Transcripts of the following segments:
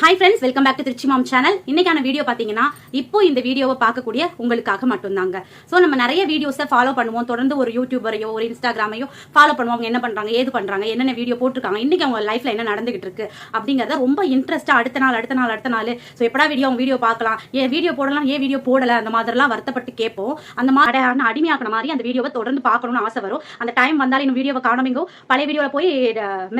Hi friends welcome back to Trichy mom channel இன்னைக்கான video பார்த்தீங்கன்னா இப்போ இந்த வீடியோவை பார்க்கக்கூடிய உங்களுக்காக மட்டும்தாங்க. ஸோ நம்ம நிறைய வீடியோஸை ஃபாலோ பண்ணுவோம். தொடர்ந்து ஒரு யூடியூபரையோ ஒரு இன்ஸ்டாகிராமையோ ஃபாலோ பண்ணுவோம். அவங்க என்ன பண்ணுறாங்க ஏது பண்ணுறாங்க என்னென்ன வீடியோ போட்டிருக்காங்க இன்றைக்கி அவங்க லைஃப்ல என்ன நடந்துகிட்டு இருக்கு அப்படிங்கிறத ரொம்ப இன்ட்ரெஸ்ட்டாக அடுத்த நாள் அடுத்த நாள் அடுத்த நாள். ஸோ எப்படா வீடியோ அவங்க வீடியோ பார்க்கலாம்? ஏன் வீடியோ போடலாம்? ஏன் வீடியோ போடலை? அந்த மாதிரிலாம் வருத்தப்பட்டு கேட்போம். அந்த மாதிரி அடிமையாக்கின மாதிரி அந்த வீடியோவை தொடர்ந்து பார்க்கணும்னு ஆசை வரும். அந்த டைம் வந்தாலும் இன்னும் வீடியோவை காணாமீங்கோ பழைய வீடியோவில் போய்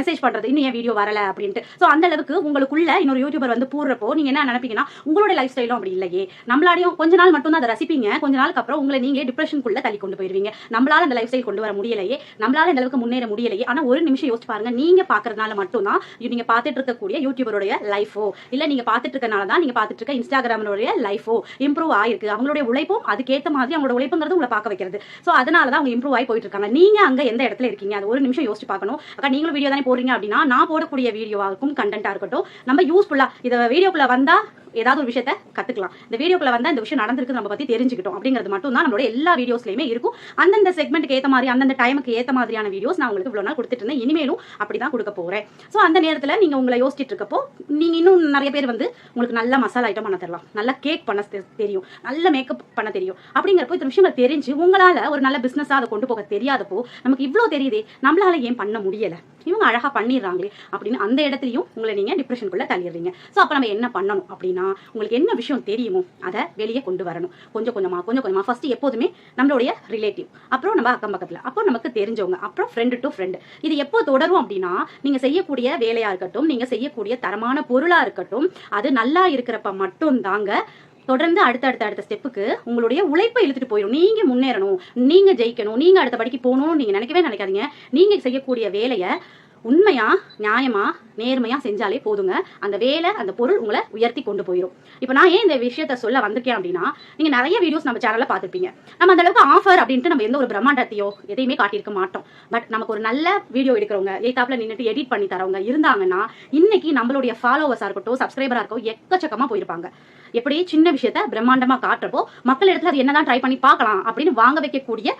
மெசேஜ் பண்ணுறது இன்னும் ஏன் வீடியோ வரலை அப்படின்ட்டு. ஸோ அந்த அளவுக்கு உங்களுக்குள்ள இன்னொரு யூடியூபர் வந்து போடுறப்போ நீங்க என்ன நினைப்பீங்கன்னா உங்களோட லைஃப் ஸ்டைலும் அப்படி இல்லையே. நம்மளாலையும் கொஞ்ச நாள் மட்டும் தான் அதை ரசிப்பீங்க. கொஞ்ச நாளுக்கு அப்புறம் உங்களை நீங்களே டிப்ரெஷனுக்குள்ள தள்ளி கொண்டு போயிருவீங்க நம்மளால அந்த லைஃப் ஸ்டைல் கொண்டு வர முடியலையே. நம்மளால இந்த அளவுக்கு முன்னேற முடியலையே. ஆனா ஒரு நிமிஷம் யோசிச்சு பாருங்க. நீங்க பாக்குறதுனால மட்டும் தான் நீங்க பார்த்துட்டு இருக்கக்கூடிய யூடியூபருடைய லைஃபோ இல்ல நீங்க பார்த்துட்டு இருக்கனால தான் நீங்க பார்த்துட்டு இருக்க இன்ஸ்டாகிராமனுடைய லைஃபோ இம்ப்ரூவ் ஆயிருக்கு. அவங்களுடைய உழைப்பும் அதுக்கேற்ற மாதிரி அவங்களோட உழைப்புங்கிறது உங்களை பார்க்க வைக்கிறது. ஸோ அதனால தான் அவங்க இம்ப்ரூவ் ஆகி போயிட்டு இருக்காங்க. நீங்க அங்க எந்த இடத்துல இருக்கீங்க? அது ஒரு நிமிஷம் யோசிச்சு பார்க்கணும். அக்கா நீங்களும் வீடியோ தானே போடுறீங்க அப்படின்னா நான் போடக்கூடிய வீடியோவாகும் கண்டென்ட்டா இருக்கட்டும். நம்ம யூஸ்ஃபுல் யூஸ்ஃபுல்லா இதை வீடியோக்குள்ள வந்தா ஏதாவது ஒரு விஷயத்த கத்துக்கலாம். இந்த வீடியோக்குள்ள வந்தா இந்த விஷயம் நடந்திருக்கு நம்ம பத்தி தெரிஞ்சுக்கிட்டோம். அப்படிங்கிறது மட்டும் தான் நம்மளோட எல்லா வீடியோஸ்லயுமே இருக்கும். அந்தந்த செக்மெண்ட்டுக்கு ஏத்த மாதிரி அந்தந்த டைமுக்கு ஏத்த மாதிரியான வீடியோஸ் நான் உங்களுக்கு இவ்வளவு நாள் கொடுத்துட்டு இருந்தேன். இனிமேலும் அப்படிதான் கொடுக்க போறேன். ஸோ அந்த நேரத்துல நீங்க உங்களை யோசிச்சுட்டு இருக்கப்போ நீங்க இன்னும் நிறைய பேர் வந்து உங்களுக்கு நல்ல மசாலா ஐட்டம் பண்ண தரலாம். நல்ல கேக் பண்ண தெரியும். நல்ல மேக்கப் பண்ண தெரியும். அப்படிங்கிறப்போ இந்த விஷயங்கள் தெரிஞ்சு உங்களால ஒரு நல்ல பிஸ்னஸாக அதை கொண்டு போக தெரியாதப்போ நமக்கு இவ்வளவு தெரியுதே நம்மளால ஏன் பண்ண முடியல? இவங்க அழகா பண்ணிடுறாங்களே அப்படின்னு அந்த இடத்துலயும் உங்களை நீங்க டிப்ரெஷனுக்குள்ள தள்ளிடுறீங்க. ஸோ அப்ப நம்ம என்ன பண்ணணும் அப்படின்னா உங்களுக்கு என்ன விஷயம் தெரியுமோ அதை வெளியே கொண்டு வரணும். கொஞ்சம் கொஞ்சமாக கொஞ்சம் கொஞ்சமா. ஃபர்ஸ்ட் எப்போதுமே நம்மளுடைய ரிலேட்டிவ் அப்புறம் நம்ம அக்கம் பக்கத்துல. அப்புறம் நமக்கு தெரிஞ்சவங்க. அப்புறம் ஃப்ரெண்டு டு ஃப்ரெண்டு இது எப்போ தொடரும் அப்படின்னா நீங்க செய்யக்கூடிய வேலையாக இருக்கட்டும் நீங்கள் செய்யக்கூடிய தரமான பொருளாக இருக்கட்டும் அது நல்லா இருக்கிறப்ப மட்டும் தாங்க தொடர்ந்து அடுத்த அடுத்த அடுத்த ஸ்டெப்புக்கு உங்களுடைய உழைப்பை இழுத்துட்டு போயிடும் நீங்க முன்னேறணும். நீங்க ஜெயிக்கணும். நீங்க அடுத்த படிக்கு போகணும்னு நீங்க நினைக்கவே நினைக்காதீங்க. நீங்க செய்யக்கூடிய வேலையை உண்மையா நியாயமா நேர்மையா செஞ்சாலே போதுங்க. அந்த வேலை அந்த பொருள் உங்களை உயர்த்தி கொண்டு போயிடும் இப்போ நான் ஏன் இந்த விஷயத்த சொல்ல வந்திருக்கேன் அப்படின்னா நீங்க நிறைய வீடியோஸ் நம்ம சேனல்ல பார்த்துருப்பீங்க. நம்ம அந்த அளவுக்கு ஆஃபர் அப்படின்ட்டு நம்ம எந்த ஒரு பிரம்மாண்டத்தையோ எதையுமே காட்டியிருக்க மாட்டோம். பட் நமக்கு ஒரு நல்ல வீடியோ எடுக்கிறவங்க எய்தாப்ல நின்றுட்டு எடிட் பண்ணி தரவங்க இருந்தாங்கன்னா இன்னைக்கு நம்மளுடைய ஃபாலோவர்ஸா இருக்கட்டும் சப்ஸ்கிரைபரா இருக்கட்டும் எக்கச்சக்கமா போயிருப்பாங்க. எப்படி சின்ன விஷயத்த பிரம்மாண்டமா காட்டுறப்போ மக்கள் இடத்துல அது என்னதான் ட்ரை பண்ணி பார்க்கலாம் அப்படின்னு வாங்க வைக்கக்கூடிய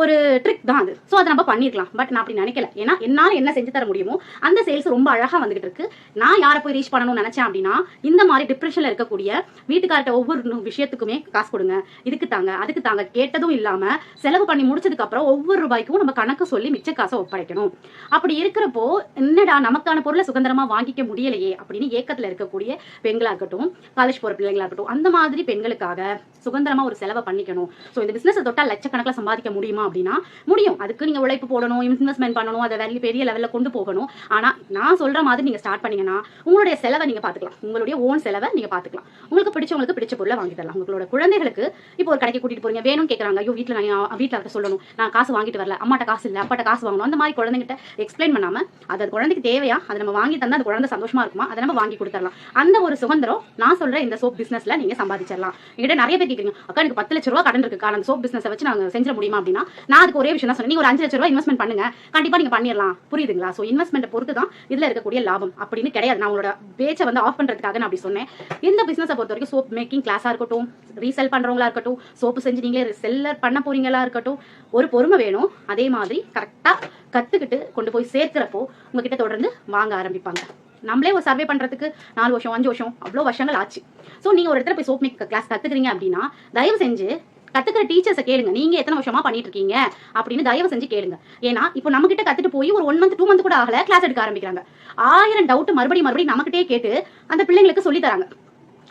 ஒரு ட்ரிக் தான் அது. ஸோ அதை நம்ம பண்ணிருக்கலாம். பட் நான் அப்படி நினைக்கல. ஏன்னா என்னால் என்ன செஞ்சு தர முடியுமோ அந்த சேல்ஸ் ரொம்ப அழகா வந்துகிட்டு இருக்கு. நான் யாரை போய் ரீச் பண்ணணும்னு நினைச்சேன் அப்படின்னா இந்த மாதிரி டிப்ரெஷன்ல இருக்கக்கூடிய வீட்டுக்கார்ட்ட ஒவ்வொரு விஷயத்துக்குமே காசு கொடுங்க. இதுக்கு தாங்க அதுக்கு தாங்க கேட்டதும் இல்லாம செலவு பண்ணி முடிச்சதுக்கு அப்புறம் ஒவ்வொரு ரூபாய்க்கும் நம்ம கணக்கு சொல்லி மிச்ச காசை ஒப்படைக்கணும். அப்படி இருக்கிறப்போ என்னடா நமக்கான பொருளை சுதந்திரமா வாங்கிக்க முடியலையே அப்படின்னு ஏக்கத்துல இருக்கக்கூடிய பெண்களா இருக்கட்டும் காலேஜ் போற பிள்ளைங்களா இருக்கட்டும் அந்த மாதிரி பெண்களுக்காக சுதந்திரமா ஒரு செலவை பண்ணிக்கணும். ஸோ இந்த பிசினஸ் தொட்டால் லட்சக்கணக்கில் சம்பாதிக்க முடியும்? அப்படின்னா முடியும். அதுக்கு நீங்க உழைப்பு போடணும் இன்வெஸ்ட்மெண்ட் பண்ணணும் அதை வெளிய பெரிய லெவல்ல கொண்டு போகணும். ஆனா நான் சொல்ற மாதிரி நீங்க ஸ்டார்ட் பண்ணீங்கன்னா உங்களுடைய செலவை நீங்க பாத்துக்கலாம். உங்களுடைய ஓன் செலவை நீங்க பாத்துக்கலாம். உங்களுக்கு பிடிச்சவங்களுக்கு பிடிச்ச பொருளை வாங்கி தரலாம். உங்களோட குழந்தைகளுக்கு இப்போ ஒரு கடைக்கு கூட்டிட்டு போறீங்க வேணும்னு கேக்குறாங்க ஐயோ வீட்டுல நான் வீட்டுல இருக்க சொல்லணும். நான் காசு வாங்கிட்டு வரல. அம்மாட்ட காசு இல்ல. அப்பாட்ட காசு வாங்கணும். அந்த மாதிரி குழந்தைகிட்ட எக்ஸ்பிளைன் பண்ணாம அது அது குழந்தைக்கு தேவையா? அதை நம்ம வாங்கி தந்தா அந்த குழந்தை சந்தோஷமா இருக்குமா? அதை நம்ம வாங்கி கொடுத்துடலாம். அந்த ஒரு சுதந்திரம் நான் சொல்ற இந்த சோப் பிசினஸ்ல நீங்க சம்பாதிச்சிடலாம். என்கிட்ட நிறைய பேர் கேக்குறீங்க அக்கா எனக்கு பத்து லட்ச ரூபா கடன் இருக்கு. அந்த சோப் பிசினஸ் வச்சு நாங்க செஞ்சிட முடியுமா? அப்படின்னா நான் அதுக்கு ஒரே விஷயம் தான் சொன்னேன். நீங்கள் ஒரு அஞ்சு லட்ச ரூபா இன்வெஸ்ட்மெண்ட் பண்ணுங்க. கண்டிப்பா நீங்க பண்ணிடலாம். புரியுதுங்களா? சோ இன்வெஸ்ட்மெண்ட் பொறுத்து தான் இதுல இருக்கக்கூடிய லாபம் அப்படின்னு கிடையாது. நான் உங்களோட பேச்சை வந்து ஆஃப் பண்றதுக்காக நான் அப்படி சொன்னேன். இந்த பிசினஸை பொறுத்த வரைக்கும் சோப் மேக்கிங் கிளாஸா இருக்கட்டும் ரீசெல் பண்றவங்களா இருக்கட்டும் சோப்பு செஞ்சு நீங்களே செல்லர் பண்ண போறீங்களா இருக்கட்டும் ஒரு பொறுமை வேணும். அதே மாதிரி கரெக்டா கத்துக்கிட்டு கொண்டு போய் சேர்க்கிறப்போ உங்ககிட்ட தொடர்ந்து வாங்க ஆரம்பிப்பாங்க. நம்மளே ஒரு சர்வே பண்றதுக்கு நாலு வருஷம் அஞ்சு வருஷம் அவ்வளோ வருஷங்கள் ஆச்சு. ஸோ நீங்க ஒரு இடத்துல போய் சோப் மேக் கிளாஸ் கத்துக்கிறீங்க அப்படின்னா தயவு செஞ்சு கத்துக்கிற டீச்சர்ஸை கேளுங்க. நீங்க எத்தனை வருஷமா பண்ணிட்டு இருக்கீங்க அப்படின்னு தயவு செஞ்சு கேளுங்க. ஏன்னா இப்போ நம்ம கிட்ட கத்துட்டு போய் ஒரு ஒன் மந்த் டூ மந்த் கூட ஆகல கிளாஸ் எடுக்க ஆரம்பிக்கிறாங்க. ஆயிரம் டவுட் மறுபடியும் மறுபடியும் நமக்கிட்டே கேட்டு அந்த பிள்ளைங்களுக்கு சொல்லி தராங்க.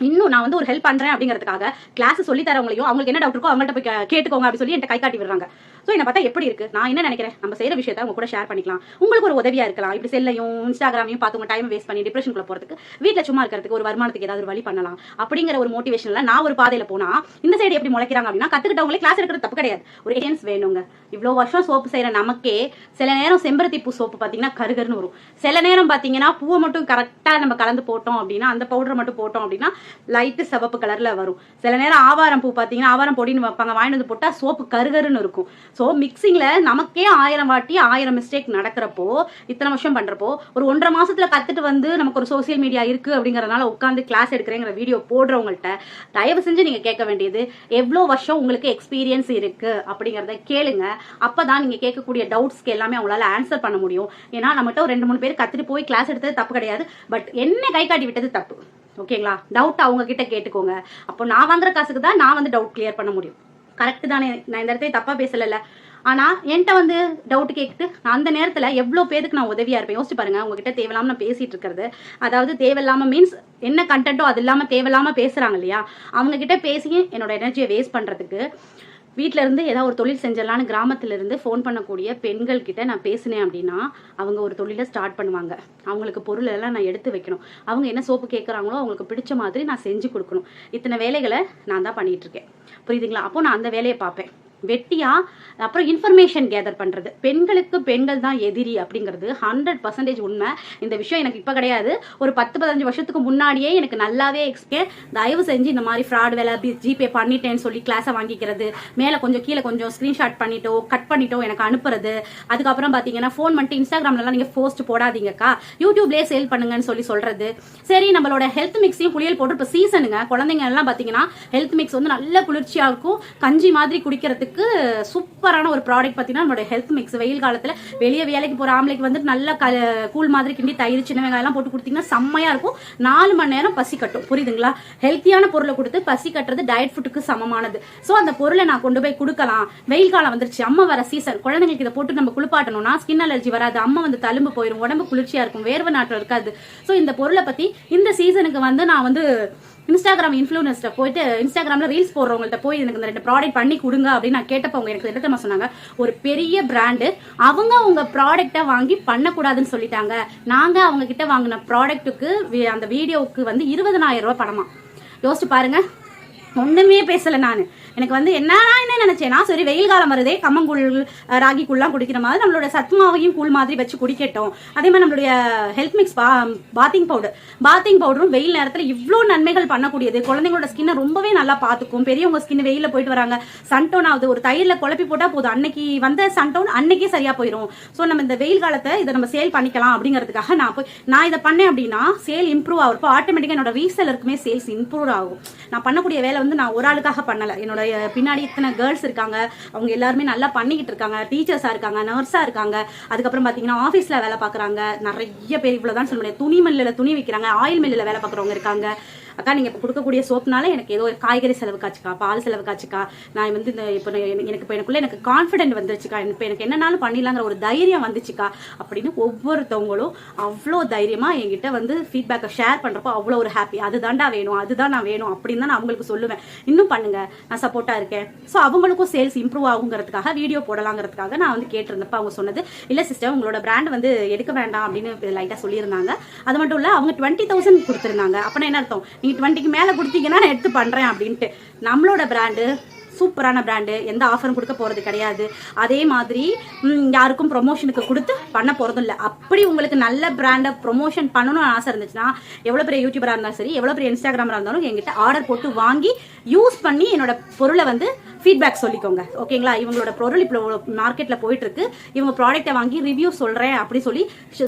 இன்னும் நான் வந்து ஒரு ஹெல்ப் பண்றேன் அப்படிங்கிறதுக்காக கிளாஸ் சொல்லி தரவங்களையும் அவங்களுக்கு என்ன டவுட் இருக்கோ அவங்கள்ட்ட போய் கேட்டுக்கோங்க அப்படின்னு சொல்லி என்கிட்ட கை காட்டி விடுறாங்க. ஸோ என்ன பார்த்தா எப்படி இருக்கு? நான் என்ன நினைக்கிறேன்? நம்ம செய்யற விஷயத்த உங்க கூட ஷேர் பண்ணிக்கலாம். உங்களுக்கு ஒரு உதவியா இருக்கலாம். இப்படி செல்லையும் இன்ஸ்டாகிராமையும் பார்த்து உங்க டைம் வேஸ்ட் பண்ணி டிப்ரெஷனுக்குள்ள போறதுக்கு வீட்டில் சும்மா இருக்கிறதுக்கு ஒரு வருமானத்துக்கு ஏதாவது ஒரு வழி பண்ணலாம். அப்படிங்கிற ஒரு மோட்டிவேஷன்ல நான் ஒரு பாதையில போனா இந்த சைடு எப்படி முளைக்கிறாங்க அப்படின்னா கற்றுக்கிட்டவங்களே கிளாஸ் எடுக்கிறது தப்பு கிடையாது. ஒரு ஏன்ஸ் வேணுங்க. இவ்வளோ வருஷம் சோப்பு செய்யற நமக்கே சில நேரம் செம்பருத்தி பூ சோப்பு பார்த்தீங்கன்னா கருகருன்னு வரும். சில நேரம் பார்த்தீங்கன்னா பூவை மட்டும் கரெக்டாக நம்ம கலந்து போட்டோம் அப்படின்னா அந்த பவுடர் மட்டும் போட்டோம் அப்படின்னா லைட்டு சிவப்பு கலர்ல வரும். சில நேரம் ஆவாரம் பூ பார்த்தீங்கன்னா ஆவாரம் பொடின்னு வைப்பாங்க. வாங்கிட்டு வந்து போட்டால் சோப்பு கருகருன்னு இருக்கும். ஸோ மிக்சிங்ல நமக்கே ஆயிரம் வாட்டி ஆயிரம் மிஸ்டேக் நடக்கிறப்போ இத்தனை வருஷம் பண்றப்போ ஒரு ஒன்றரை மாசத்துல கத்துட்டு வந்து நமக்கு ஒரு சோசியல் மீடியா இருக்கு அப்படிங்கறதுனால உட்காந்து கிளாஸ் எடுக்கிறேங்கிற வீடியோ போடுறவங்கள்ட்ட தயவு செஞ்சு நீங்க கேட்க வேண்டியது எவ்வளோ வருஷம் உங்களுக்கு எக்ஸ்பீரியன்ஸ் இருக்கு அப்படிங்கறத கேளுங்க. அப்பதான் நீங்க கேட்கக்கூடிய டவுட்ஸ்க்கு எல்லாமே அவங்களால ஆன்சர் பண்ண முடியும். ஏன்னா நம்மகிட்ட ஒரு ரெண்டு மூணு பேர் கத்துட்டு போய் கிளாஸ் எடுத்தது தப்பு கிடையாது. பட் என்ன கை காட்டி விட்டது தப்பு. ஓகேங்களா? டவுட் அவங்க கிட்ட கேட்டுக்கோங்க. அப்போ நான் வாங்குற காசுக்கு தான் நான் வந்து டவுட் கிளியர் பண்ண முடியும். கரெக்டு தானே? நான் இந்த இடத்துல தப்பா பேசலைல்ல. ஆனா என்கிட்ட வந்து டவுட் கேட்டு நான் அந்த நேரத்துல எவ்வளவு பேருக்கு நான் உதவியா இருப்பேன்? யோசிச்சு பாருங்க. உங்ககிட்ட தேவையில்லாம நான் பேசிட்டு இருக்கிறது. அதாவது தேவையில்லாம மீன்ஸ் என்ன கண்டென்ட்டோ அது இல்லாம தேவையில்லாம பேசுறாங்க இல்லையா? அவங்க கிட்ட பேசி என்னோட எனர்ஜியை வேஸ்ட் பண்றதுக்கு வீட்டில் இருந்து ஏதாவது ஒரு தொழில் செஞ்சிடலான்னு கிராமத்துல இருந்து ஃபோன் பண்ணக்கூடிய பெண்கள் கிட்ட நான் பேசினேன் அப்படின்னா அவங்க ஒரு தொழிலை ஸ்டார்ட் பண்ணுவாங்க. அவங்களுக்கு பொருள் எல்லாம் நான் எடுத்து வைக்கணும். அவங்க என்ன சோப்பு கேட்குறாங்களோ அவங்களுக்கு பிடிச்ச மாதிரி நான் செஞ்சு கொடுக்கணும். இத்தனை வேலைகளை நான் தான் பண்ணிட்டு இருக்கேன். புரியுதுங்களா? அப்போ நான் அந்த வேலையை பார்ப்பேன். வெட்டியா அப்புறம் இன்ஃபர்மேஷன் கேதர் பண்றது. பெண்களுக்கு பெண்கள் தான் எதிரி அப்படிங்கிறது ஹண்ட்ரட் பர்சன்டேஜ் உண்மை. இந்த விஷயம் எனக்கு இப்போ கிடையாது. ஒரு பத்து பதினஞ்சு வருஷத்துக்கு முன்னாடியே எனக்கு நல்லாவே எக்ஸ்பே தயவு செஞ்சு இந்த மாதிரி ஃப்ராட் வேலை ஜிபே பண்ணிட்டேன்னு சொல்லி கிளாஸை வாங்கிக்கிறது மேலே கொஞ்சம் கீழே கொஞ்சம் ஸ்க்ரீன்ஷாட் பண்ணிட்டோ கட் பண்ணிட்டோ எனக்கு அனுப்புறது. அதுக்கப்புறம் பார்த்தீங்கன்னா ஃபோன் பண்ணிட்டு இன்ஸ்டாகிராம்லலாம் நீங்கள் போஸ்ட் போடாதீங்கக்கா. யூடியூப்லேயே சேல் பண்ணுங்கன்னு சொல்லி சொல்றது. சரி நம்மளோட ஹெல்த் மிக்ஸையும் புளியல் போட்டு இப்போ சீசனுங்க குழந்தைங்க எல்லாம் பார்த்தீங்கன்னா ஹெல்த் மிக்ஸ் வந்து நல்ல குளிர்ச்சியாக இருக்கும். கஞ்சி மாதிரி குடிக்கிறதுக்கு சூப்பரான ஒரு ப்ராடக்ட் பார்த்தீங்கன்னா நம்மளோட ஹெல்த் மிக்ஸ் வெயில் காலத்தில் வெளியே வேலைக்கு போகிற ஆம்பளைக்கு வந்து நல்ல க கூழ் மாதிரி கிண்டி தயிர் சின்ன வெங்காயம்லாம் போட்டு கொடுத்தீங்கன்னா செம்மையாக இருக்கும். நாலு மணி நேரம் பசி கட்டும். புரியுதுங்களா? ஹெல்த்தியான பொருளை கொடுத்து பசி கட்டுறது டயட் ஃபுட்டுக்கு சமமானது. ஸோ அந்த பொருளை நான் கொண்டு போய் கொடுக்கலாம். வெயில் காலம் வந்துருச்சு. அம்மா வர சீசன் குழந்தைங்களுக்கு இதை போட்டு நம்ம குளிப்பாட்டணும்னா ஸ்கின் அலர்ஜி வராது. அம்மா வந்து தழும்பு போயிடும் உடம்பு குளிர்ச்சியாக இருக்கும். வேர்வை நாட்டம் இருக்காது. ஸோ இந்த பொருளை பற்றி இந்த சீசனுக்கு வந்து நான் வந்து இன்ஸ்டாகிராம் இன்ஃப்ளூனஸ்ட்ட போயிட்டு இன்ஸ்டாகிராம்ல ரீல்ஸ் போடுறவங்கள்ட்ட போய் எனக்கு இந்த ரெண்டு ப்ராடக்ட் பண்ணி கொடுங்க அப்படின்னு நான் கேட்டப்போ அவங்க எனக்கு என்ன சொன்னாங்க? ஒரு பெரிய பிராண்டு அவங்க உங்க ப்ராடக்ட்டை வாங்கி பண்ணக்கூடாதுன்னு சொல்லிட்டாங்க. நாங்க அவங்க கிட்ட வாங்கின ப்ராடக்ட்டுக்கு அந்த வீடியோவுக்கு வந்து இருபதனாயிரம் ரூபாய் பணமா. யோசிச்சு பாருங்க. ஒண்ணுமே பேசல நான். எனக்கு வந்து என்ன என்ன நினைச்சேன்னா சரி வெயில் காலம் வருதே கம்மங்கூழ் ராகி கூழ்லாம் குடிக்கிற மாதிரி நம்மளோட சத்மாவையும் கூழ் மாதிரி வச்சு குடிக்கட்டும். அதே மாதிரி நம்மளுடைய health mix bathing powder bathing பவுடரும் வெயில் நேரத்தில் இவ்வளோ நன்மைகள் பண்ணக்கூடியது. குழந்தைங்களோட ஸ்கின்னை ரொம்பவே நல்லா பார்த்துக்கும் பெரியவங்க ஸ்கின் வெயிலில் போயிட்டு வராங்க. சன்டோன் ஆகுது. ஒரு தயிரில் குழப்பி போட்டால் போதும். அன்னைக்கு வந்த சன்டோன் அன்னைக்கே சரியா போயிடும் ஸோ நம்ம இந்த வெயில் காலத்தை இதை நம்ம சேல் பண்ணிக்கலாம் அப்படிங்கிறதுக்காக நான் போய் நான் இதை பண்ணேன் அப்படின்னா சேல் இம்ப்ரூவ் ஆகிறப்போ ஆட்டோமேட்டிக்காக என்னோட ரீசேலருக்குமே சேல்ஸ் இம்ப்ரூவ் ஆகும். நான் பண்ணக்கூடிய வேலை வந்து நான் ஒரு ஆளுக்காக பண்ணலை. என்னோட பின்னாடி இத்தனை கேர்ள்ஸ் இருக்காங்க. அவங்க எல்லாருமே நல்லா பண்ணிக்கிட்டு இருக்காங்க. டீச்சர்ஸாக இருக்காங்க நர்ஸாக இருக்காங்க. அதுக்கப்புறம் பார்த்தீங்கன்னா ஆஃபீஸில் வேலை பார்க்குறாங்க. நிறைய பேர் இவ்வளோ தான் சொல்ல முடியாது. துணி மில்லில் துணி விற்கிறாங்க ஆயில் மில்லில் வேலை பார்க்குறவங்க இருக்காங்க. அக்கா நீங்கள் இப்போ கொடுக்கக்கூடிய சோப்னால எனக்கு ஏதோ காய்கறி செலவுக்காச்சுக்கா பால் செலவு காச்சுக்கா. நான் வந்து இந்த இப்போ எனக்கு- இப்போ எனக்குள்ளே எனக்கு கான்ஃபிடென்ட் வந்துருச்சுக்கா. இப்போ எனக்கு என்னனாலும் பண்ணிடலாங்கிற ஒரு தைரியம் வந்துச்சுக்கா. அப்படின்னு ஒவ்வொருத்தவங்களும் அவ்வளோ தைரியமாக என்கிட்ட வந்து ஃபீட்பேக்கை ஷேர் பண்ணுறப்போ அவ்வளோ ஒரு ஹாப்பி அதுதான்டா வேணும் அதுதான் நான் வேணும் அப்படின்னு தான் நான் அவங்களுக்கு சொல்லுவேன். இன்னும் பண்ணுங்க நான் சப்போர்ட்டாக இருக்கேன். ஸோ அவங்களுக்கும் சேல்ஸ் இம்ப்ரூவ் ஆகுங்கிறதுக்காக வீடியோ போடலாங்கிறதுக்காக நான் வந்து கேட்டிருந்தப்ப அவங்க சொன்னது இல்லை சிஸ்டர் உங்களோட பிராண்ட் வந்து எடுக்க வேண்டாம் அப்படின்னு லைட்டாக சொல்லியிருந்தாங்க. அது மட்டும் இல்லை அவங்க டுவெண்ட்டி தௌசண்ட் கொடுத்துருந்தாங்க. அப்படின்னா என்ன அர்த்தம்? நீங்கள் டுவெண்ட்டிக்கு மேலே கொடுத்தீங்கன்னா நான் எடுத்து பண்ணுறேன் அப்படின்ட்டு. நம்மளோட பிராண்டு சூப்பரான பிராண்டு எந்த ஆஃபரும் கொடுக்க போகிறது கிடையாது. அதே மாதிரி யாருக்கும் ப்ரொமோஷனுக்கு கொடுத்து பண்ண போகிறதும் இல்லை. அப்படி உங்களுக்கு நல்ல பிராண்டை ப்ரொமோஷன் பண்ணணும்னு ஆசை இருந்துச்சுன்னா எவ்வளோ பெரிய யூடியூபராக இருந்தாலும் சரி எவ்வளோ பெரிய இன்ஸ்டாகிராமராக இருந்தாலும் எங்கிட்ட ஆர்டர் போட்டு வாங்கி யூஸ் பண்ணி என்னோட பொருளை வந்து ஃபீட்பேக் சொல்லிக்கோங்க. ஓகேங்களா இவங்களோட பொருள் இப்போ மார்க்கெட்டில் போயிட்டுருக்கு இவங்க ப்ராடக்ட்டை வாங்கி ரிவ்யூ சொல்கிறேன் அப்படின்னு சொல்லி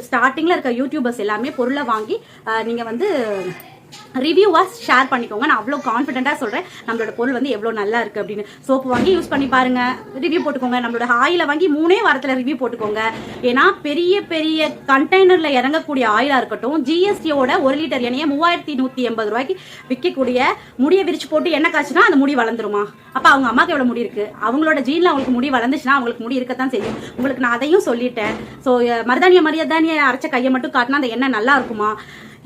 ஸ்டார்டிங்கில் இருக்க யூடியூபர்ஸ் எல்லாமே பொருளை வாங்கி நீங்கள் வந்து ரிவ்யூவாக ஷேர் பண்ணிக்கோங்க. நான் அவ்வளோ கான்ஃபிடென்ட்டாக சொல்கிறேன் நம்மளோட பொருள் வந்து எவ்வளோ நல்லா இருக்குது அப்படின்னு. சோப்பு வாங்கி யூஸ் பண்ணி பாருங்க. ரிவ்யூ போட்டுக்கோங்க. நம்மளோட ஆயிலை வாங்கி மூணே வாரத்தில் ரிவ்யூ போட்டுக்கோங்க. ஏன்னா பெரிய பெரிய கண்டெய்னரில் இறங்கக்கூடிய ஆயிலாக இருக்கட்டும் ஜிஎஸ்டியோட ஒரு லிட்டர் எண்ணெயை மூவாயிரத்தி நூற்றி எண்பது ரூபாய்க்கு விற்கக்கூடிய முடியை விரிச்சு போட்டு எண்ணெய் காய்ச்சினா அந்த முடி வளர்ந்துருமா? அப்போ அவங்க அம்மாவுக்கு எவ்வளோ முடி இருக்குது அவங்களோட ஜீனில் அவங்களுக்கு முடி வளர்ந்துச்சுன்னா அவங்களுக்கு முடி இருக்கத்தான் செய்யும். உங்களுக்கு நான் அதையும் சொல்லிட்டேன். ஸோ மருதானிய மரியாதானிய அரைச்ச கையை மட்டும் காட்டினா அந்த எண்ணெய் நல்லா இருக்குமா?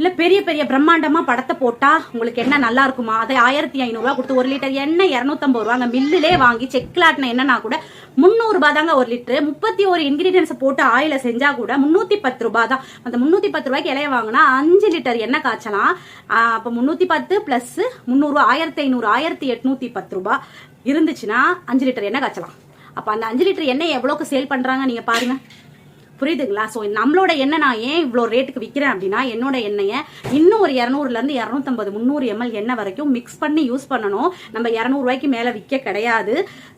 இல்ல பெரிய பெரிய பிரம்மாண்டமா படத்தை போட்டா உங்களுக்கு என்ன நல்லா இருக்குமா? அதை ஆயிரத்தி ஐநூறுரூவா கொடுத்து ஒரு லிட்டர் எண்ணெய் இரநூத்தம்பது ரூபா அங்க மில்லுலே வாங்கி செக்லாட்டின எண்ணெய்னா கூட முந்நூறு தாங்க ஒரு லிட்டர். முப்பத்தி ஒரு இன்கிரீடியன்ஸ் போட்டு ஆயில செஞ்சா கூட முன்னூத்தி பத்து ரூபா தான். அந்த முன்னூத்தி பத்து ரூபாய்க்கு இலைய வாங்கினா அஞ்சு லிட்டர் எண்ணெய் காய்ச்சலாம். அப்போ அப்ப முன்னூத்தி பத்து பிளஸ் முந்நூறு ஆயிரத்தி ஐநூறு ஆயிரத்தி எட்நூத்தி பத்து ரூபா இருந்துச்சுன்னா அஞ்சு லிட்டர் எண்ணெய் காய்ச்சலாம். அப்ப அந்த அஞ்சு லிட்டர் எண்ணெய் எவ்வளவுக்கு சேல் பண்றாங்க நீங்க பாருங்க. புரியுதுங்களா? ஸோ நம்மளோட எண்ணெய் நான் ஏன் இவ்வளோ ரேட்டுக்கு விற்கிறேன் அப்படின்னா என்னோட எண்ணெயை இன்னும் ஒரு இரநூறுலேருந்து இரநூத்தம்பது முந்நூறு எம்எல் எண்ணெய் வரைக்கும் மிக்ஸ் பண்ணி யூஸ் பண்ணணும். நம்ம இரநூறுவாய்க்கு மேலே விற்க கிடையாது.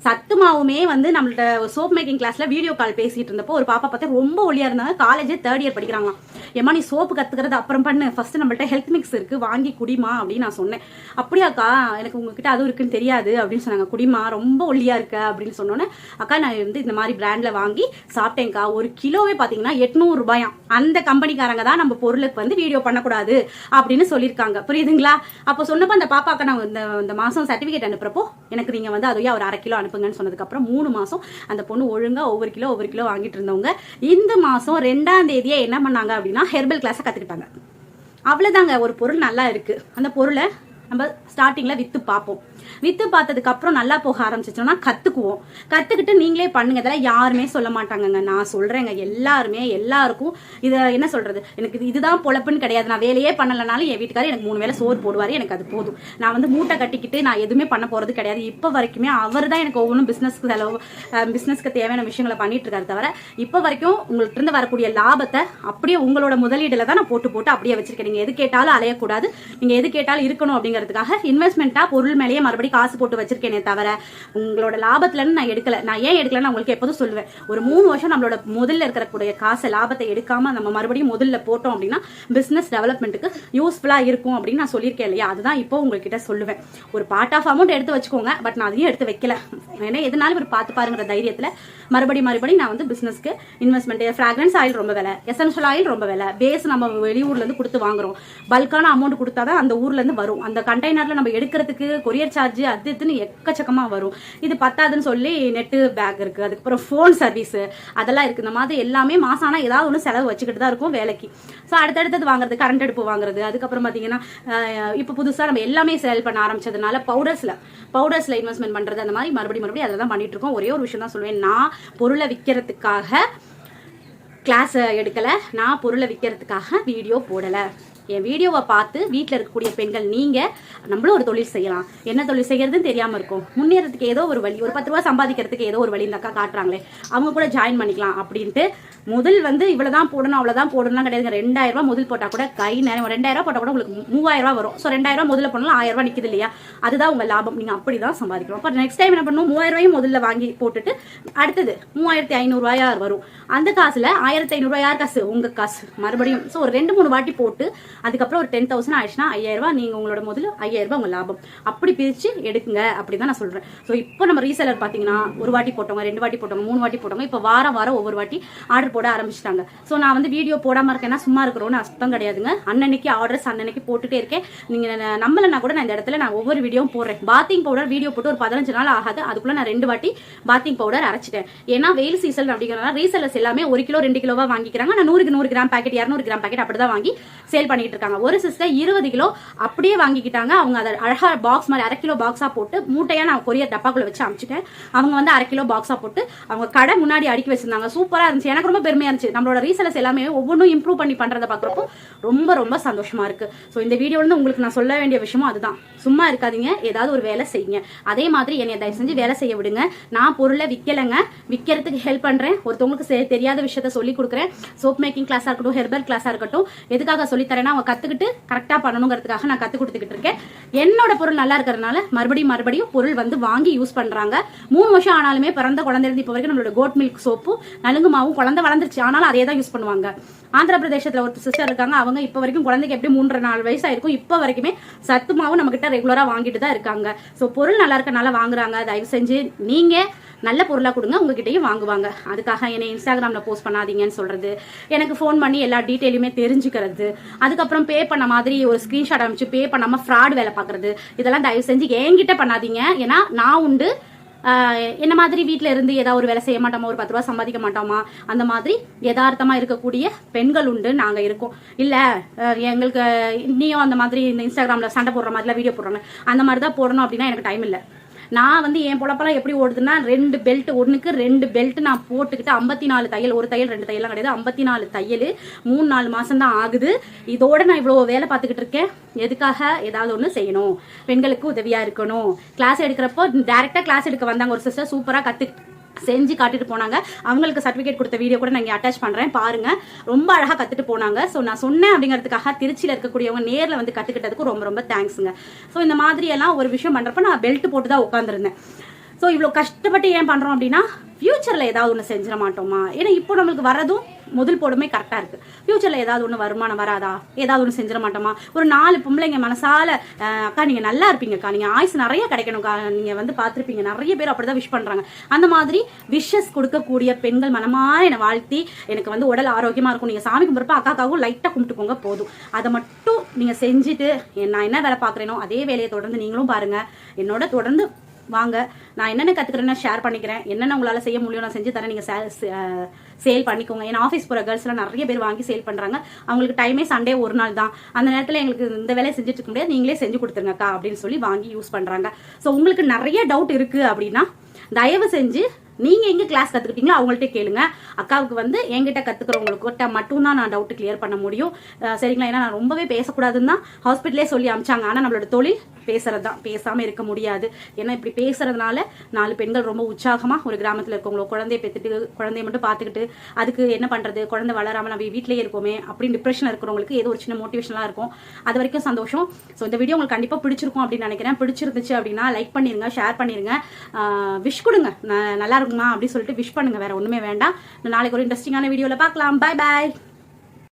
சத்து மாவுமே வந்து நம்மள்ட்ட சோப் மேக்கிங் கிளாஸில் வீடியோ கால் பேசிகிட்டு இருந்தப்போ ஒரு பாப்பா பார்த்து ரொம்ப ஒளியாக இருந்தாங்க. காலேஜே தேர்ட் இயர் படிக்கிறாங்களாம். ஏமா நீ சோப்பு கற்றுக்கிறது அப்புறம் பண்ணு. ஃபர்ஸ்ட் நம்மள்ட்ட ஹெல்த் மிக்ஸ் இருக்குது வாங்கி குடிமா அப்படின்னு நான் சொன்னேன். அப்படியாக்கா எனக்கு உங்ககிட்ட அதுவும் இருக்குன்னு தெரியாது அப்படின்னு சொன்னாங்க. குடிமா ரொம்ப ஒல்லியாக இருக்க அப்படின்னு சொன்னோன்னே அக்கா நான் வந்து இந்த மாதிரி பிராண்டில் வாங்கி சாப்பிட்டேன்க்கா. ஒரு கிலோவே பாத்தீங்கன்னா எட்நூறு ரூபாயாம் அந்த கம்பெனிக்காரங்க தான் நம்ம பொருளுக்கு வந்து வீடியோ பண்ணக்கூடாது அப்படின்னு சொல்லியிருக்காங்க. புரியுதுங்களா? அப்போ சொன்னப்போ அந்த பாப்பாக்கு நான் இந்த இந்த மாசம் சர்டிபிகேட் அனுப்புறப்போ எனக்கு நீங்க வந்து அதையே ஒரு அரை கிலோ அனுப்புங்கன்னு சொன்னதுக்கு அப்புறம் மூணு மாசம் அந்த பொண்ணு ஒழுங்கா ஒவ்வொரு கிலோ ஒவ்வொரு கிலோ வாங்கிட்டு இருந்தவங்க இந்த மாசம் ரெண்டாம் தேதியே என்ன பண்ணாங்க அப்படின்னா ஹெர்பல் கிளாஸை கத்துக்கிட்டாங்க. அவ்வளவுதாங்க. ஒரு பொருள் நல்லா இருக்கு. அந்த பொருளை நம்ம ஸ்டார்டிங்ல வித்து பார்ப்போம். வித்து பார்த்ததுக்கு அப்புறம் நல்லா போக ஆரம்பிச்சிச்சோம்னா கத்துக்குவோம். கத்துக்கிட்டு நீங்களே பண்ணுங்க. இதெல்லாம் யாருமே சொல்ல மாட்டாங்கங்க. நான் சொல்றேங்க. எல்லாருமே எல்லாருக்கும் இத என்ன சொல்றது? எனக்கு இது- இதுதான் பொழப்புன்னு கிடையாது. நான் வேலையே பண்ணலனாலும் என் வீட்டுக்காரர் எனக்கு மூணு வேளை சோறு போடுவார். எனக்கு அது போதும். நான் வந்து மூட்டை கட்டிக்கிட்டு நான் எதுவுமே பண்ண போறது கிடையாது. இப்போ வரைக்குமே அவர் தான் எனக்கு ஒவ்வொன்றும் பிசினஸ்க்கு செலவு பிசினஸ்க்கு தேவையான விஷயங்களை பண்ணிட்டு இருக்காரு தவிர இப்போ வரைக்கும் உங்கள்கிட்ட இருந்து வரக்கூடிய லாபத்தை அப்படியே உங்களோட முதலீடுல தான் நான் போட்டு போட்டு அப்படியே வச்சிருக்கேன். நீங்க எது கேட்டாலும் அலையக்கூடாது. நீங்க எது கேட்டாலும் இருக்கணும் அப்படிங்கிறதுக்காக இன்வெஸ்ட்மெண்ட்டா பொருள் மேலேயே மறுபடியும் காசு போட்டு வச்சிருக்கேனே தவிர உங்களோட லாபத்துல நான் எடுக்கல. நான் ஏன் எடுக்கலன்னு உங்களுக்கு எப்போதும் சொல்லுவேன். ஒரு மூணு வருஷம் நம்மளோட முதல்ல இருக்கக்கூடிய காசை லாபத்தை எடுக்காம நம்ம மறுபடியும் முதல்ல போட்டோம் அப்படின்னா பிசினஸ் டெவலப்மெண்ட்டுக்கு யூஸ்ஃபுல்லா இருக்கும் அப்படின்னு நான் சொல்லியிருக்கேன் இல்லையா? அதுதான் இப்போ உங்ககிட்ட சொல்லுவேன். ஒரு பார்ட் ஆஃப் அமௌண்ட் எடுத்து வச்சுக்கோங்க பட் நான் அதையும் எடுத்து வைக்கல. ஏன்னா எதனாலும் ஒரு பார்த்து பாருங்கிற தைரியத்துல மறுபடியும் மறுபடியும் நான் வந்து பிசினஸ்க்கு இன்வெஸ்ட்மெண்ட் ஃப்ராக்ரன்ஸ் ஆயில் ரொம்ப விலை எசன்ஷியல் ஆயில் ரொம்ப விலை. பேஸ் நம்ம வெளியூர்ல இருந்து கொடுத்து வாங்குறோம். பல்கான அமௌண்ட் கொடுத்தா தான் அந்த ஊர்ல இருந்து வரும். அந்த கண்டெய்னர்ல நம்ம எடுக்கிறதுக்கு கொரியர் சார்ஜ் அது இதுன்னு எக்கச்சக்கமா வரும். இது பத்தாதுன்னு சொல்லி நெட்டு பேக் இருக்கு. அதுக்கப்புறம் ஃபோன் சர்வீஸ் அதெல்லாம் இருக்கு. இந்த மாதிரி எல்லாமே மாதம் ஆனால் ஏதாவது ஒன்று செலவு வச்சுக்கிட்டு தான் இருக்கும் வேலைக்கு. ஸோ அடுத்தடுத்தது வாங்குறது கரண்ட் அடுப்பு வாங்குறது. அதுக்கப்புறம் பார்த்தீங்கன்னா இப்போ புதுசாக நம்ம எல்லாமே சேல் பண்ண ஆரம்பிச்சதுனால பவுடர்ஸ்ல பவுடர்ஸ்ல இன்வெஸ்ட்மெண்ட் பண்றது அந்த மாதிரி மறுபடியும் மறுபடியும் அதில் தான் பண்ணிட்டு இருக்கோம். ஒரே ஒரு விஷயம் தான் சொல்லுவேன் நான் பொருளை விற்கிறதுக்காக கிளாஸ் எடுக்கல. நான் பொருளை விற்கிறதுக்காக வீடியோ போடலை. என் வீடியோவை பார்த்து வீட்டில் இருக்கக்கூடிய பெண்கள் நீங்க நம்மளும் ஒரு தொழில் செய்யலாம். என்ன தொழில் செய்யறதுன்னு தெரியாம இருக்கும். முன்னேறதுக்கு ஏதோ ஒரு வழி ஒரு பத்து ரூபா சம்பாதிக்கிறதுக்கு ஏதோ ஒரு வழி இந்த அக்கா காட்டுறாங்களே. அவங்க கூட ஜாயின் பண்ணிக்கலாம் அப்படின்ட்டு முதல் வந்து இவ்வளவுதான் போடணும் அவ்வளவுதான் போடணும் கிடையாதுங்க ரெண்டாயிரம் ரூபாய் முதல் போட்டா கூட கை நேரம் ரெண்டாயிரம் ரூபாய் போட்டா கூட உங்களுக்கு மூவாயிரம் ரூபாய் வரும். ஸோ ரெண்டாயிரம் ரூபாய் முதல்ல போனாலும் ஆயிரம் ரூபாய் நிக்குது இல்லையா? அதுதான் உங்க லாபம். நீங்க அப்படிதான் சம்பாதிக்கணும். அப்போ நெக்ஸ்ட் டைம் என்ன பண்ணணும்? மூவாயிரம் ரூபாயும் முதல்ல வாங்கி போட்டுட்டு அடுத்தது மூவாயிரத்தி ஐநூறுரூவாயா வரும். அந்த காசுல ஆயிரத்தி ஐநூறு யார் காசு? உங்க காசு. மறுபடியும். ஸோ ஒரு ரெண்டு மூணு வாட்டி போட்டு அதுக்கப்புறம் ஒரு டென் தௌசண்ட் ஆயிடுச்சுன்னா ஐயாயிரம் ரூபாய் நீங்க உங்களோட முதல்ல ஐயாயிரம் ரூபாய் உங்க லாபம். அப்படி பிரிச்சு எடுக்குங்க. அப்படிதான் நான் சொல்றேன். ஸோ இப்போ நம்ம ரீசெலர் பாத்தீங்கன்னா ஒரு வாட்டி போட்டவங்க ரெண்டு வாட்டி போட்டவங்க மூணு வாட்டி போட்டவங்க இப்போ வாரம் வாரம் ஒவ்வொரு வாட்டி ஆர்டர் போட ஆரம்பிச்சிட்டாங்க. ஸோ நான் வந்து வீடியோ போடாம இருக்கேன்னா சும்மா இருக்கிறோன்னு அர்த்தம் கிடையாதுங்க. அன்னன்னைக்கு ஆர்டர்ஸ் அன்னன்னைக்கு போட்டுட்டே இருக்கேன். நீங்க ந- கூட நான் இந்த இடத்துல நான் ஒவ்வொரு வீடியோவும் போடுறேன். பாத்திங் பவுடர் வீடியோ போட்டு ஒரு பதினஞ்சு நாள் ஆகாது. அதுக்குள்ள நான் ரெண்டு வாட்டி பாத்திங் பவுடர் அரைச்சிட்டேன். ஏன்னா வெயில் சீசன் அப்படிங்கிறனால ரீசெல்லர்ஸ் எல்லாமே ஒரு கிலோ ரெண்டு கிலோவா வாங்கிக்கிறாங்க. நான் நூறுக்கு நூறு கிராம் பாக்கெட் இரநூறு கிராம் பாக்கெட் அப்படிதான் வாங்கி சேல் பண்ணிட்டு இருக்காங்க. ஒரு சிஸ்டர் இருபது கிலோ அப்படியே வாங்கிக்கிட்டாங்க. அவங்க அதை அழகா பாக்ஸ் மாதிரி அரை கிலோ பாக்ஸா போட்டு மூட்டையா நான் கொரியர் டப்பாக்குள்ள வச்சு அனுப்பிச்சிட்டேன் அவங்க வந்து அரை கிலோ பாக்ஸா போட்டு அவங்க கடை முன்னாடி அடுக்கி வச்சிருந்தாங்க. சூப்பரா இருந்துச்சு. எனக்கு ரொம்ப பெருமையா இருந்துச்சு. நம்மளோட ரீசலர்ஸ் எல்லாமே ஒவ்வொன்றும் இம்ப்ரூவ் பண்ணி பண்றத பாக்குறப்போ ரொம்ப ரொம்ப சந்தோஷமா இருக்கு. ஸோ இந்த வீடியோல இருந்து உங்களுக்கு நான் சொல்ல வேண்டிய விஷயமும் அதுதான். சும்மா இருக்காதீங்க. ஏதாவது ஒரு வேலை செய்யுங்க. அதே மாதிரி என்னை தயவு செஞ்சு வேலை செய்ய விடுங்க. நான் பொருளை விற்கலைங்க விற்கிறதுக்கு ஹெல்ப் பண்றேன். ஒருத்தவங்களுக்கு தெரியாத விஷயத்த சொல்லி கொடுக்குறேன். சோப் மேக்கிங் கிளாஸா இருக்கட்டும் ஹெர்பல் கிளாஸா இருக்கட்டும். எதுக்காக சொல்லித்தரேன்னா அவங்க கத்துக்கிட்டு கரெக்டா பண்ணணுங்கிறதுக்காக நான் கத்து கொடுத்துக்கிட்டு இருக்கேன் என்னோட பொருள் நல்லா இருக்கிறதுனால மறுபடியும் மறுபடியும் பொருள் வந்து வாங்கி யூஸ் பண்றாங்க. மூணு வருஷம் ஆனாலுமே பிறந்த குழந்தை இருந்து இப்போ வரைக்கும் நம்மளோட கோட் மில்க் சோப்பும் நலுங்கு மாவும் குழந்தை வளர்ந்துருச்சு ஆனாலும் அதே தான் யூஸ் பண்ணுவாங்க. ஆந்திர பிரதேசத்துல ஒரு சிஸ்டர் இருக்காங்க. அவங்க இப்போ வரைக்கும் குழந்தைக்கு எப்படி மூன்றரை நாலு வயசு ஆயிருக்கும். இப்போ வரைக்குமே சத்து மாவும் நம்ம கிட்ட ரெகுலரா வாங்கிட்டு தான் இருக்காங்க. ஸோ பொருள் நல்லா இருக்கனால வாங்குறாங்க. தயவு செஞ்சு நீங்க நல்ல பொருளா கொடுங்க. உங்ககிட்டயும் வாங்குவாங்க. அதுக்காக என்னை இன்ஸ்டாகிராம்ல போஸ்ட் பண்ணாதீங்கன்னு சொல்றது. எனக்கு ஃபோன் பண்ணி எல்லா டீட்டெயிலுமே தெரிஞ்சுக்கிறது. அதுக்கப்புறம் பே பண்ண மாதிரி ஒரு ஸ்கிரீன்ஷாட் அமைச்சு பே பண்ணாம ஃப்ராட் வேலை பார்க்குறது. இதெல்லாம் தயவு செஞ்சு என்கிட்ட பண்ணாதீங்க. ஏன்னா நான் உண்டு. என்ன மாதிரி வீட்ல இருந்து ஏதாவது ஒரு வேலை செய்ய மாட்டோமா? ஒரு பத்து ரூபா சம்பாதிக்க மாட்டோமா? அந்த மாதிரி யதார்த்தமா இருக்கக்கூடிய பெண்கள் உண்டு நாங்க இருக்கோம். இல்ல எங்களுக்கு நீயும் அந்த மாதிரி இந்த இன்ஸ்டாகிராம்ல சண்டை போடுற மாதிரிலாம் வீடியோ போடுறாங்க. அந்த மாதிரி தான் போடணும் அப்படின்னா எனக்கு டைம் இல்லை. நான் வந்து என் பொழப்பெல்லாம் எப்படி ஓடுதுன்னா ரெண்டு பெல்ட் ஒன்றுக்கு ரெண்டு பெல்ட் நான் போட்டுக்கிட்டு ஐம்பத்தி நாலு தையல் ஒரு தையல் ரெண்டு தையல்லாம் கிடையாது ஐம்பத்தி நாலு தையல். மூணு நாலு மாதம் தான் ஆகுது. இதோட நான் இவ்வளோ வேலை பார்த்துக்கிட்டு இருக்கேன். எதுக்காக ஏதாவது ஒன்று செய்யணும். பெண்களுக்கு உதவியாக இருக்கணும். கிளாஸ் எடுக்கிறப்போ டேரெக்டாக கிளாஸ் எடுக்க வந்தாங்க ஒரு சிஸ்டர் சூப்பராக கற்று செஞ்சு காட்டிட்டு போனாங்க. அவங்களுக்கு சர்டிஃபிகேட் கொடுத்த வீடியோ கூட நான் இங்கே அட்டாச் பண்ணுறேன் பாருங்க. ரொம்ப அழகாக கற்றுட்டு போனாங்க. ஸோ நான் சொன்னேன் அப்படிங்கிறதுக்காக திருச்சியில் இருக்கக்கூடியவங்க நேரில் வந்து கற்றுக்கிட்டதுக்கு ரொம்ப ரொம்ப தேங்க்ஸுங்க ஸோ இந்த மாதிரி எல்லாம் ஒரு விஷயம் பண்ணுறப்ப நான் பெல்ட் போட்டு தான் உட்காந்துருந்தேன் ஸோ இவ்வளோ கஷ்டப்பட்டு ஏன் பண்ணுறோம் அப்படின்னா ஃப்யூச்சரில் ஏதாவது ஒன்று செஞ்சிட மாட்டோமா? ஏன்னா இப்போ நம்மளுக்கு வரதும் முதல் போடுமே கரெக்டாக இருக்குது ஃப்யூச்சரில் ஏதாவது ஒன்று வருமானம் வராதா? ஏதாவது ஒன்று செஞ்சிட மாட்டோமா? ஒரு நாலு பொம்பளைங்க மனசால அக்கா நீங்கள் நல்லா இருப்பீங்கக்கா நீங்கள் ஆயுஸ் நிறைய கிடைக்கணும்க்கா நீங்கள் வந்து பார்த்துருப்பீங்க. நிறைய பேர் அப்படி தான் விஷ் பண்ணுறாங்க அந்த மாதிரி விஷஸ் கொடுக்கக்கூடிய பெண்கள் மனமாக என்னை வாழ்த்தி எனக்கு வந்து உடல் ஆரோக்கியமாக இருக்கும். நீங்கள் சாமி கும்பிட்றப்ப அக்காக்காவும் லைட்டாக கும்பிட்டுக்கோங்க போதும். அதை மட்டும் நீங்கள் செஞ்சுட்டு நான் என்ன வேலை பார்க்குறேனோ அதே வேலையை தொடர்ந்து நீங்களும் பாருங்கள் என்னோட தொடர்ந்து வாங்க. நான் என்னென்ன கற்றுக்கிறேன்னு ஷேர் பண்ணிக்கிறேன். என்னென்ன உங்களால் செய்ய முடியும் நான் செஞ்சு தரேன். நீங்கள் சேல் பண்ணிக்கோங்க. ஏன்னா ஆஃபீஸ் போகிற கேர்ள்ஸ்லாம் நிறைய பேர் வாங்கி சேல் பண்ணுறாங்க அவங்களுக்கு டைமே சண்டே ஒரு நாள் தான். அந்த நேரத்தில் எங்களுக்கு இந்த வேலையை செஞ்சுட்டு இருக்க முடியாது. நீங்களே செஞ்சு கொடுத்துருங்கக்கா அப்படின்னு சொல்லி வாங்கி யூஸ் பண்ணுறாங்க ஸோ உங்களுக்கு நிறைய டவுட் இருக்குது அப்படின்னா தயவு செஞ்சு நீங்க எங்க கிளாஸ் கத்துக்கிட்டீங்களோ அவங்கள்ட்ட கேளுங்க. அக்காவுக்கு வந்து என்கிட்ட கத்துக்கிறவங்களுக்கு மட்டும்தான் நான் டவுட் கிளியர் பண்ண முடியும். சரிங்களா? ஏன்னா நான் ரொம்பவே பேசக்கூடாதுன்னு தான் ஹாஸ்பிட்டலே சொல்லி அமிச்சாங்க. ஆனா நம்மளோட தொழில் பேசுறது தான் பேசாம இருக்க முடியாது. ஏன்னா இப்படி பேசுறதுனால நாலு பெண்கள் ரொம்ப உற்சாகமா ஒரு கிராமத்துல இருக்கவங்களோ குழந்தைய பெற்றுட்டு குழந்தைய மட்டும் பார்த்துக்கிட்டு அதுக்கு என்ன பண்றது? குழந்தை வளராம நம்ம வீட்லயே இருக்கோமே அப்படின்னு டிப்ரெஷன் இருக்கிறவங்களுக்கு ஏதோ ஒரு சின்ன மோட்டிவேஷனாக இருக்கும். அது வரைக்கும் சந்தோஷம். ஸோ இந்த வீடியோ உங்களுக்கு கண்டிப்பா பிடிச்சிருக்கும் அப்படின்னு நினைக்கிறேன். பிடிச்சிருந்துச்சு அப்படின்னா லைக் பண்ணிருங்க ஷேர் பண்ணிருங்க. விஷ் கொடுங்க. ந- நல்லா இருக்கும். அப்படின்னு சொல்லிட்டு விஷ் பண்ணுங்க. வேற ஒண்ணுமே வேண்டாம். நாளைக்கு ஒரு இன்ட்ரெஸ்டிங்கான வீடியோல பார்க்கலாம். Bye bye